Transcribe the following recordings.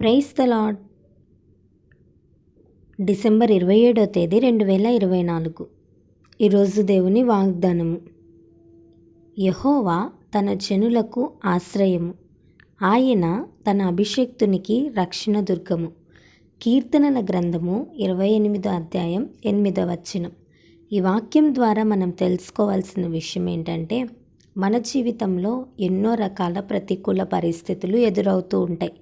Price the lord December ఇరవై ఏడో తేదీ రెండు వేల ఇరవై నాలుగు. ఈరోజు దేవుని వాగ్దానము. యహోవా తన జనులకు ఆశ్రయము. ఆయన తన అభిషేక్తునికి రక్షణ దుర్గము. కీర్తనల గ్రంథము ఇరవై ఎనిమిదో అధ్యాయం ఎనిమిదో వచనం. ఈ వాక్యం ద్వారా మనం తెలుసుకోవాల్సిన విషయం ఏంటంటే మన జీవితంలో ఎన్నో రకాల ప్రతికూల పరిస్థితులు ఎదురవుతూ ఉంటాయి.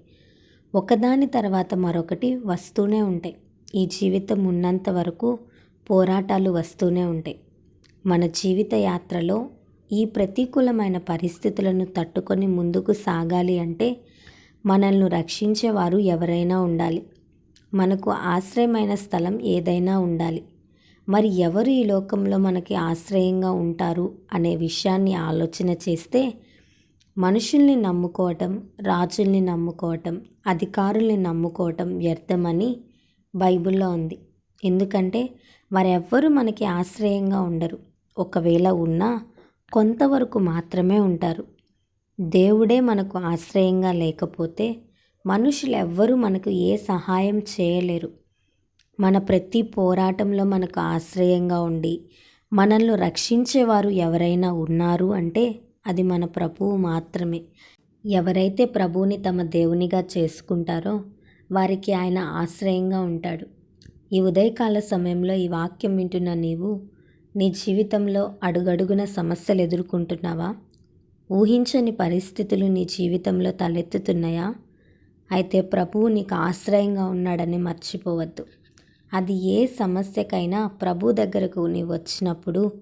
ఒకదాని తర్వాత మరొకటి వస్తూనే ఉంటాయి. ఈ జీవితం ఉన్నంత వరకు పోరాటాలు వస్తూనే ఉంటాయి. మన జీవిత యాత్రలో ఈ ప్రతికూలమైన పరిస్థితులను తట్టుకొని ముందుకు సాగాలి అంటే మనల్ని రక్షించేవారు ఎవరైనా ఉండాలి. మనకు ఆశ్రయమైన స్థలం ఏదైనా ఉండాలి. మరి ఎవరు ఈ లోకంలో మనకి ఆశ్రయంగా ఉంటారు అనే విషయాన్ని ఆలోచన చేస్తే మనుషుల్ని నమ్ముకోవటం రాజుల్ని నమ్ముకోవటం అధికారుల్ని నమ్ముకోవటం వ్యర్థమని బైబిల్లో ఉంది. ఎందుకంటే వారెవ్వరూ మనకి ఆశ్రయంగా ఉండరు. ఒకవేళ ఉన్నా కొంతవరకు మాత్రమే ఉంటారు. దేవుడే మనకు ఆశ్రయంగా లేకపోతే మనుషులు ఎవ్వరూ మనకు ఏ సహాయం చేయలేరు. మన ప్రతి పోరాటంలో మనకు ఆశ్రయంగా ఉండి మనల్ని రక్షించేవారు ఎవరైనా ఉన్నారు అంటే అది మన ప్రభువు మాత్రమే. ఎవరైతే ప్రభువుని తమ దేవునిగా చేసుకుంటారో వారికి ఆయన ఆశ్రయంగా ఉంటాడు. ఈ ఉదయకాల సమయంలో ఈ వాక్యం వింటున్న నీవు నీ జీవితంలో అడుగడుగున సమస్యలు ఎదుర్కొంటున్నావా? ఊహించని పరిస్థితులు నీ జీవితంలో తలెత్తుతున్నాయా? అయితే ప్రభువు నీకు ఆశ్రయంగా ఉన్నాడని మర్చిపోవద్దు. అది ఏ సమస్యకైనా ప్రభు దగ్గరకు నీవు వచ్చినప్పుడు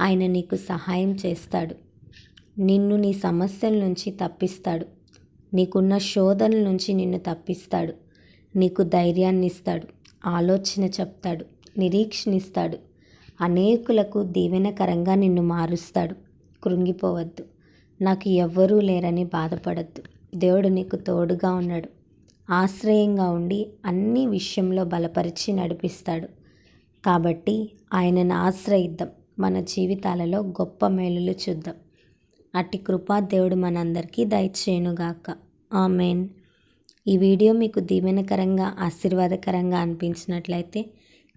ఆయన నీకు సహాయం చేస్తాడు. నిన్ను నీ సమస్యల నుంచి తప్పిస్తాడు. నీకున్న శోధనల నుంచి నిన్ను తప్పిస్తాడు. నీకు ధైర్యాన్ని ఇస్తాడు ఆలోచన చెప్తాడు. నిరీక్షణిస్తాడు. అనేకులకు దీవెనకరంగా నిన్ను మారుస్తాడు. కృంగిపోవద్దు. నాకు ఎవ్వరూ లేరని బాధపడద్దు. దేవుడు నీకు తోడుగా ఉన్నాడు. ఆశ్రయంగా ఉండి అన్ని విషయంలో బలపరిచి నడిపిస్తాడు. కాబట్టి ఆయనను ఆశ్రయిద్దాం. మన జీవితాలలో గొప్ప మేలులు చూద్దాం. అట్టి కృపా దేవుడు మనందరికీ దయచేయునుగాక. ఆమెన్. ఈ వీడియో మీకు దీవెనకరంగా ఆశీర్వాదకరంగా అనిపించినట్లయితే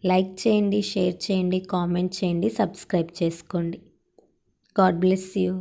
లైక్ చేయండి షేర్ చేయండి కామెంట్ చేయండి సబ్స్క్రైబ్ చేసుకోండి. God bless you.